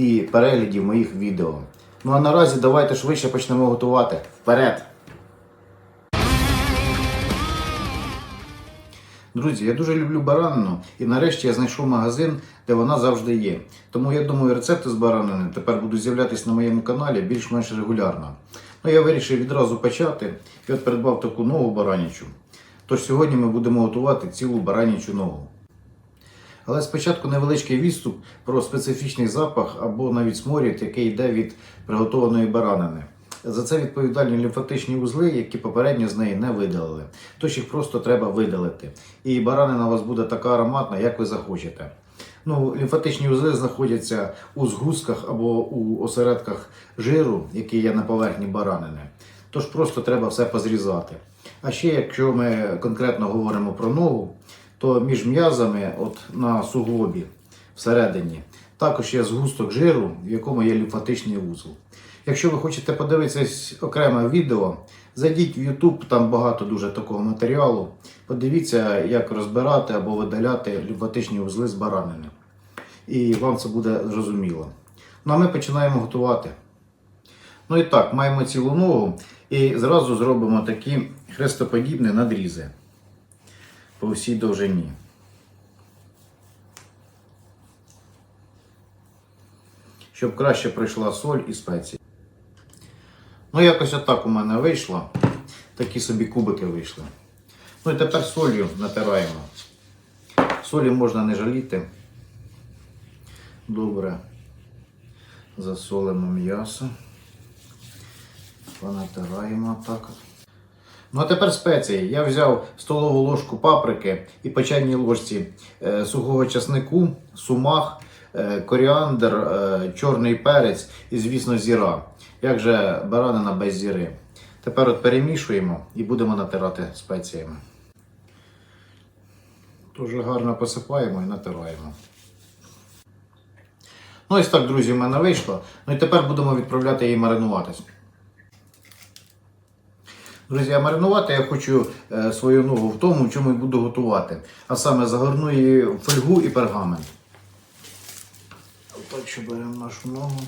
і переглядів моїх відео. Ну а наразі давайте швидше почнемо готувати. Вперед! Друзі, я дуже люблю баранину і нарешті я знайшов магазин, де вона завжди є. Тому я думаю, рецепти з баранини тепер будуть з'являтися на моєму каналі більш-менш регулярно. Ну я вирішив відразу почати і от придбав таку нову баранічу. Тож сьогодні ми будемо готувати цілу баранічу ногу. Але спочатку невеличкий відступ про специфічний запах або навіть сморід, який йде від приготованої баранини. За це відповідальні лімфатичні вузли, які попередньо з неї не видалили. Тож їх просто треба видалити. І баранина у вас буде така ароматна, як ви захочете. Ну, лімфатичні вузли знаходяться у згустках або у осередках жиру, який є на поверхні баранини. Тож просто треба все позрізати. А ще, якщо ми конкретно говоримо про ногу, то між м'язами, от на суглобі всередині, також є згусток жиру, в якому є лімфатичний вузол. Якщо ви хочете подивитися окреме відео, зайдіть в YouTube, там багато дуже такого матеріалу. Подивіться, як розбирати або видаляти лімфатичні вузли з баранини. І вам це буде зрозуміло. Ну а ми починаємо готувати. Ну і так, маємо цілу ногу і зразу зробимо такі хрестоподібні надрізи по всій довжині. Щоб краще пройшла соль і спеції. Ну, якось отак у мене вийшло. Такі собі кубики вийшли. Ну і тепер солью натираємо. Солі можна не жаліти. Добре. Засолимо м'ясо. Понатираємо так. Ну а тепер спеції. Я взяв столову ложку паприки і по чайній ложці е, сухого часнику, сумах, е, коріандр, е, чорний перець і, звісно, зіра. Як же баранина без зіри. Тепер от перемішуємо і будемо натирати спеціями. Дуже гарно посипаємо і натираємо. Ну, ось так, друзі, в мене вийшло. Ну і тепер будемо відправляти її маринуватись. Друзі, а маринувати я хочу е, свою ногу в тому, в чому я буду готувати. А саме загорну її в фольгу і пергамент. Так що беремо нашу ногу,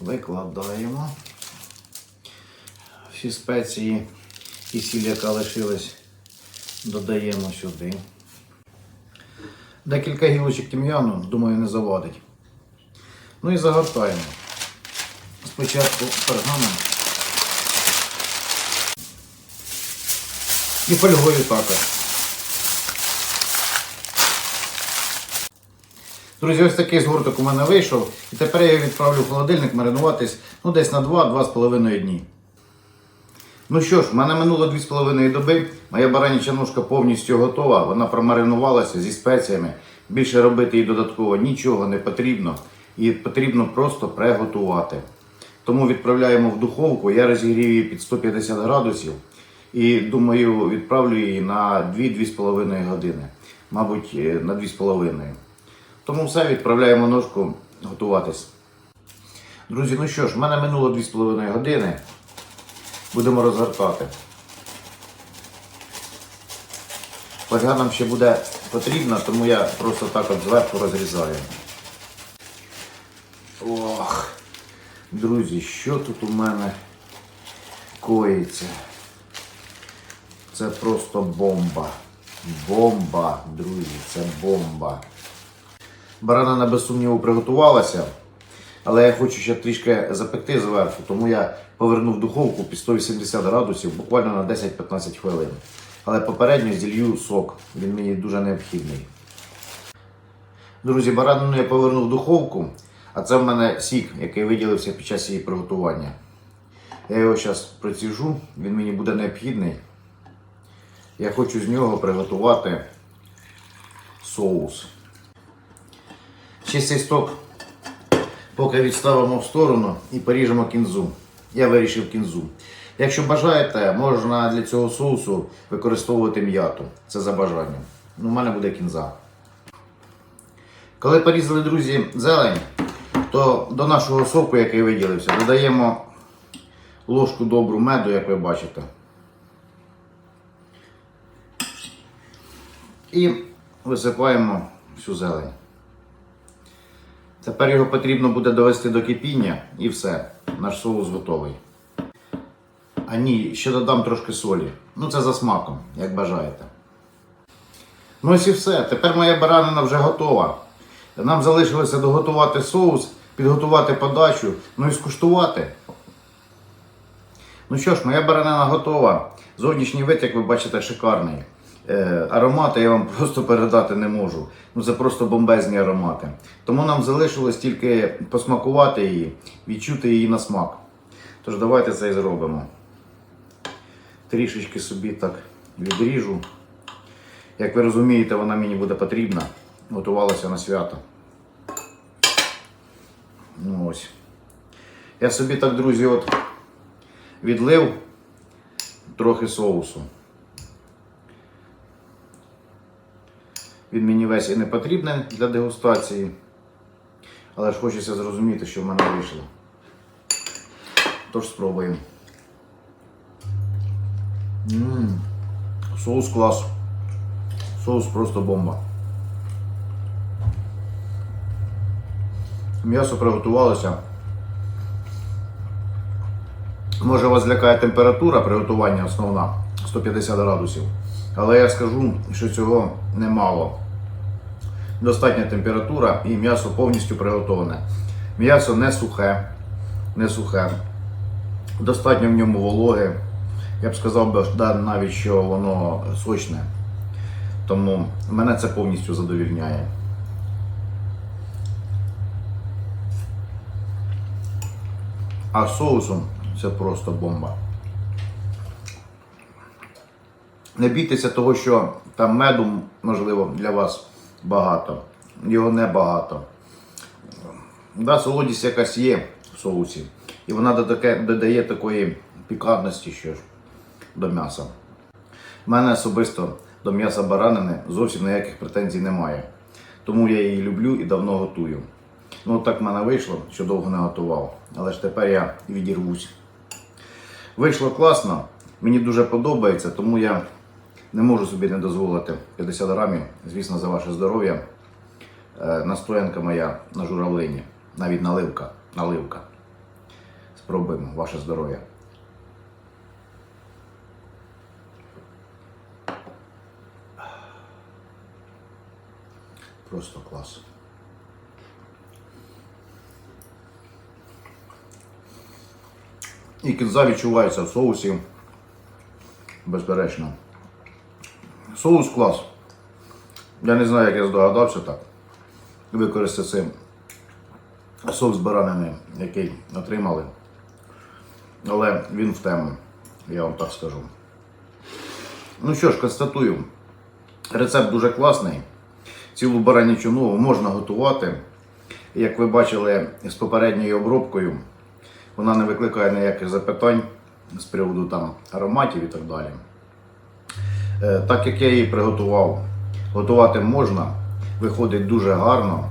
викладаємо. Всі спеції і сіль, яка лишилась, додаємо сюди. Декілька гілочок тим'яну, думаю, не завадить. Ну і загортаємо. Спочатку пергамент. І фольгою також. Друзі, ось такий згорток у мене вийшов. І тепер я його відправлю в холодильник маринуватись ну, десь на 2-2,5 дні. Ну що ж, в мене минуло 2,5 доби. Моя бараняча ножка повністю готова. Вона промаринувалася зі спеціями. Більше робити їй додатково нічого не потрібно. І потрібно просто приготувати. Тому відправляємо в духовку. Я розігрів її під 150 градусів. І думаю, відправлю її на 2-2,5 години. Мабуть, е, на 2,5. Тому все, відправляємо ножку готуватись. Друзі, ну що ж, в мене минуло 2,5 години. Будемо розгортати. Фольга нам ще буде потрібна, тому я просто так от зверху розрізаю. Ох, друзі, що тут у мене коїться? Це просто бомба. Бомба, друзі, це бомба. Баранина без сумніву приготувалася, але я хочу ще трішки запекти зверху, тому я повернув духовку під 180 градусів буквально на 10-15 хвилин. Але попередньо зілью сок, він мені дуже необхідний. Друзі, баранину я повернув в духовку, а це в мене сік, який виділився під час її приготування. Я його зараз проціжу, він мені буде необхідний. Я хочу з нього приготувати соус. Цей сток Поки відставимо в сторону і поріжемо кінзу. Я вирішив кінзу. Якщо бажаєте, можна для цього соусу використовувати м'яту. Це за бажанням. Ну, у мене буде кінза. Коли порізали, друзі, зелень, то до нашого соку, який виділився, додаємо ложку добру меду, як ви бачите. І висипаємо всю зелень. Тепер його потрібно буде довести до кипіння і все. Наш соус готовий. А ні, ще додам трошки солі. Ну це за смаком, як бажаєте. Ну ось і все. Тепер моя баранина вже готова. Нам залишилося доготувати соус, підготувати подачу, ну і скуштувати. Ну що ж, моя баранина готова. Зовнішній вид, як ви бачите, шикарний. Е, аромати я вам просто передати не можу. Ну це просто бомбезні аромати. Тому нам залишилось тільки посмакувати її, відчути її на смак. Тож давайте це і зробимо. Трішечки собі так відріжу. Як ви розумієте, вона мені буде потрібна. Готувалася на свято. Ну ось. Я собі так, друзі, от відлив трохи соусу. Він мені весь і не потрібний для дегустації. Але ж хочеться зрозуміти, що в мене вийшло. Тож спробуємо. Ммм, соус клас. Соус просто бомба. М'ясо приготувалося. Може вас лякає температура приготування основна 150 градусів. Але я скажу, що цього немало. Достатня температура і м'ясо повністю приготоване. М'ясо не сухе, не сухе. Достатньо в ньому вологи. Я б сказав би навіть, що воно сочне. Тому мене це повністю задовільняє. А соусом це просто бомба. Не бійтеся того, що там меду, можливо, для вас багато. Його небагато. Да, солодість якась є в соусі. І вона додає, такої пікантності що ж, до м'яса. У мене особисто до м'яса баранини зовсім ніяких претензій немає. Тому я її люблю і давно готую. Ну, так в мене вийшло, що довго не готував. Але ж тепер я відірвусь. Вийшло класно, мені дуже подобається, тому я не можу собі не дозволити 50 грамів, звісно, за ваше здоров'я. Е, Настоянка моя на журавлині, навіть наливка. наливка. Спробуємо ваше здоров'я. Просто клас. І кінза відчувається в соусі. Безперечно. Соус клас. Я не знаю, як я здогадався так. Використати цей соус баранини, який отримали. Але він в тему, я вам так скажу. Ну що ж, констатую. Рецепт дуже класний. Цілу баранячу нову можна готувати. Як ви бачили з попередньою обробкою, вона не викликає ніяких запитань з приводу там ароматів і так далі. Е, Так як я її приготував, готувати можна, виходить дуже гарно.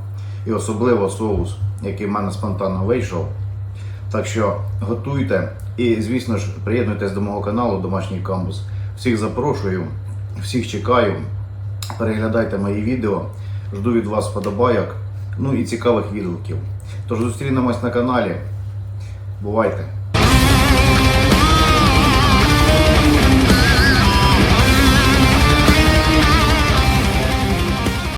І особливо соус, який в мене спонтанно вийшов. Так що готуйте і, звісно ж, приєднуйтесь до мого каналу Домашній камбус. Всіх запрошую, всіх чекаю. Переглядайте мої відео, жду від вас вподобайок, ну і цікавих відгуків. Тож зустрінемось на каналі. Бувайте!